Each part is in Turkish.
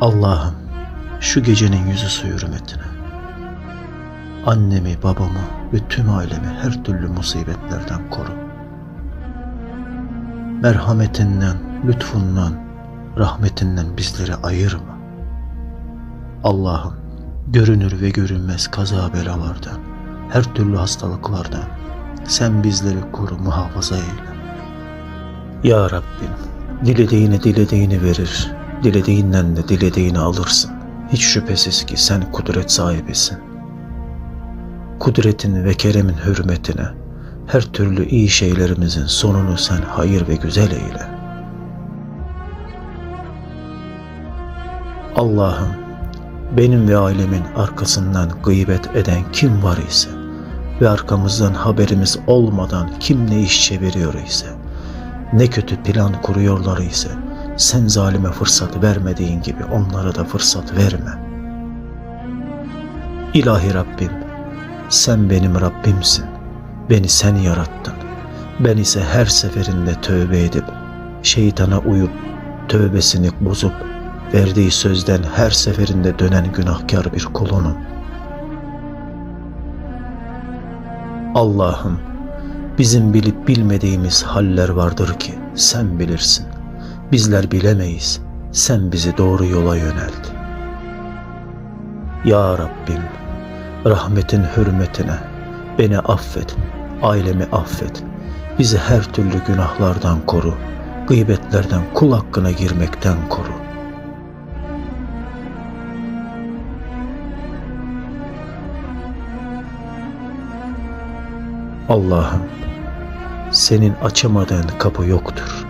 Allah'ım şu gecenin yüzü su hürmetine. Annemi, babamı ve tüm ailemi her türlü musibetlerden koru. Merhametinden, lütfundan, rahmetinden bizleri ayırma. Allah'ım görünür ve görünmez kaza belalardan, her türlü hastalıklardan sen bizleri koru, muhafaza eyle. Ya Rabbim, dilediğini dilediğini verir, dilediğinden de dilediğini alırsın. Hiç şüphesiz ki sen kudret sahibisin. Kudretin ve keremin hürmetine her türlü iyi şeylerimizin sonunu sen hayır ve güzel eyle. Allah'ım benim ve ailemin arkasından gıybet eden kim var ise ve arkamızdan haberimiz olmadan kim ne iş çeviriyor ise ne kötü plan kuruyorlar ise sen zalime fırsat vermediğin gibi onlara da fırsat verme. İlahi Rabbim, sen benim Rabbimsin. Beni sen yarattın. Ben ise her seferinde tövbe edip, şeytana uyup, tövbesini bozup, verdiği sözden her seferinde dönen günahkar bir kulunum. Allah'ım, bizim bilip bilmediğimiz haller vardır ki sen bilirsin. Bizler bilemeyiz. Sen bizi doğru yola yönelt. Ya Rabbim, rahmetin hürmetine beni affet, ailemi affet. Bizi her türlü günahlardan koru. Gıybetlerden kul hakkına girmekten koru. Allah'ım, senin açamadığın kapı yoktur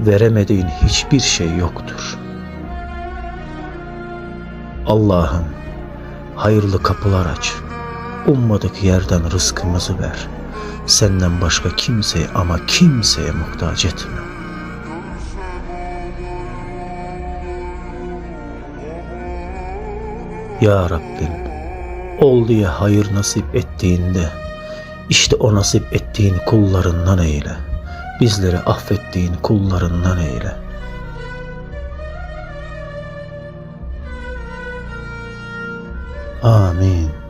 veremediğin hiçbir şey yoktur. Allah'ım hayırlı kapılar aç. Ummadık yerden rızkımızı ver. Senden başka kimseye ama kimseye muhtaç etme. Ya Rabbim, ol diye hayır nasip ettiğinde, işte o nasip ettiğin kullarından eyle. Bizleri affettiğin kullarından eyle. Amin.